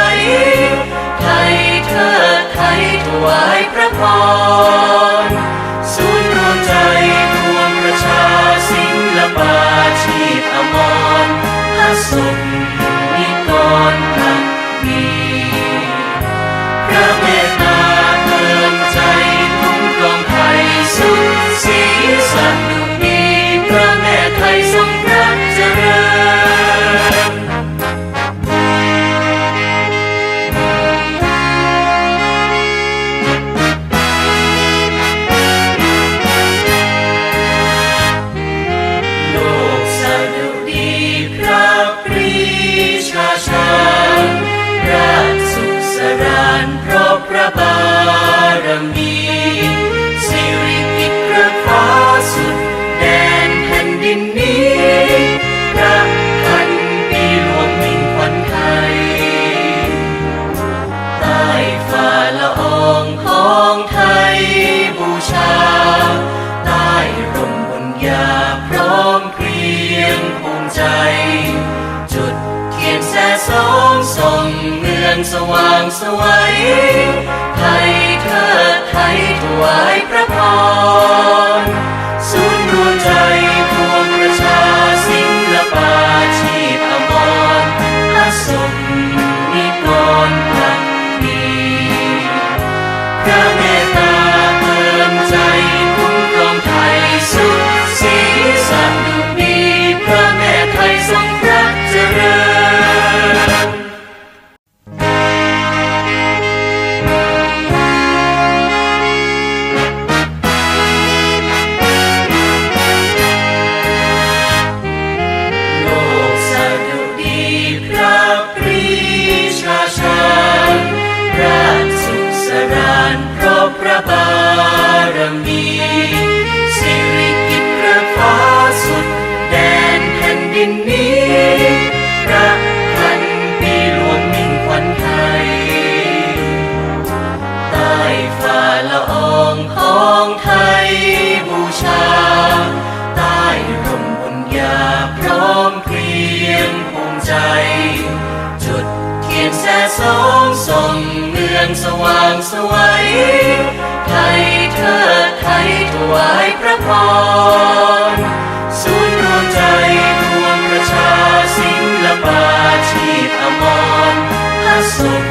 ไทยเธอไทยถวายพระพรศูนย์รวมใจรวมประชาสิงละปะ once away. ดินนี้ระพันปีหลวงมิ่งควันไทยใต้ฝ่าละอองของไทยบูชา ใต้ร่มบุญญาพร้อมเพียงภูมิใจ จุดเทียนแสสองส่งเมืองสว่างสวยไทยเธอไทยถวายพระพร so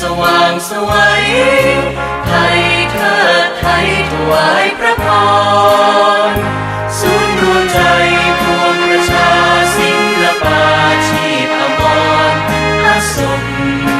สว่างสวยไทยเธอไทยถวายพระพรศูนย์รวมใจพวงประชาศิลปาชีพอมรอสม